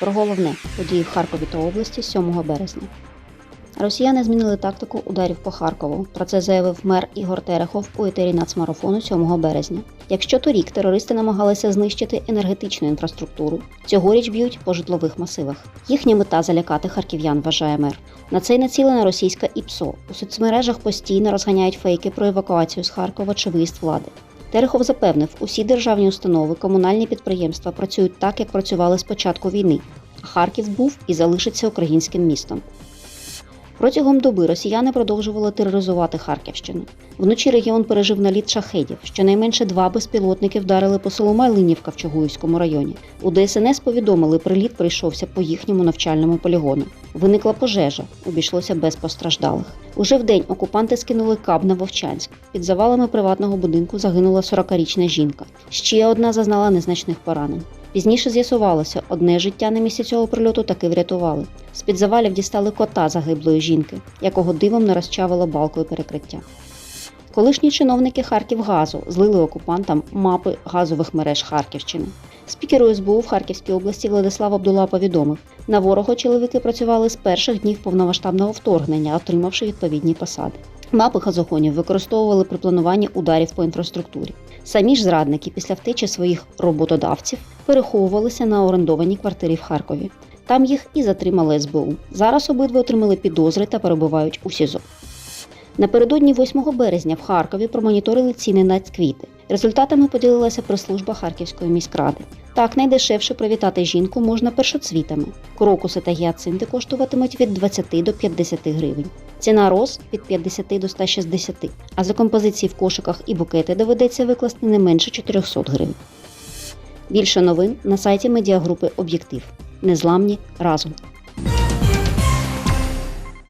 Про головне події в Харкові та області 7 березня. Росіяни змінили тактику ударів по Харкову. Про це заявив мер Ігор Терехов у етері нацмарафону 7 березня. Якщо торік терористи намагалися знищити енергетичну інфраструктуру, цьогоріч б'ють по житлових масивах. Їхня мета залякати харків'ян, вважає мер. На це й націлена російська ІПСО. У соцмережах постійно розганяють фейки про евакуацію з Харкова чи виїзд влади. Терехов запевнив, усі державні установи, комунальні підприємства працюють так, як працювали з початку війни. Харків був і залишиться українським містом. Протягом доби росіяни продовжували тероризувати Харківщину. Вночі регіон пережив наліт шахедів. Щонайменше два безпілотники вдарили по селу Майлинівка в Чугуївському районі. У ДСНС повідомили, приліт прийшовся по їхньому навчальному полігону. Виникла пожежа, обійшлося без постраждалих. Уже вдень окупанти скинули каб на Вовчанськ. Під завалами приватного будинку загинула 40-річна жінка. Ще одна зазнала незначних поранень. Пізніше з'ясувалося, одне життя на місці цього прильоту таки врятували. З-під завалів дістали кота загиблої жінки, якого дивом не розчавило балкою перекриття. Колишні чиновники Харківгазу злили окупантам мапи газових мереж Харківщини. Спікеру СБУ в Харківській області Владислав Абдула повідомив, на ворога чоловіки працювали з перших днів повномасштабного вторгнення, отримавши відповідні посади. Мапи газогонів використовували при плануванні ударів по інфраструктурі. Самі ж зрадники після втечі своїх роботодавців переховувалися на орендованій квартирі в Харкові. Там їх і затримали СБУ. Зараз обидва отримали підозри та перебувають у СІЗО. Напередодні 8 березня в Харкові промоніторили ціни на квіти. Результатами поділилася прес-служба Харківської міськради. Так, найдешевше привітати жінку можна першоцвітами. Крокуси та гіацинти коштуватимуть від 20 до 50 гривень. Ціна роз від 50 до 160, а за композиції в кошиках і букети доведеться викласти не менше 400 гривень. Більше новин на сайті медіагрупи Об'єктив. Незламні разом.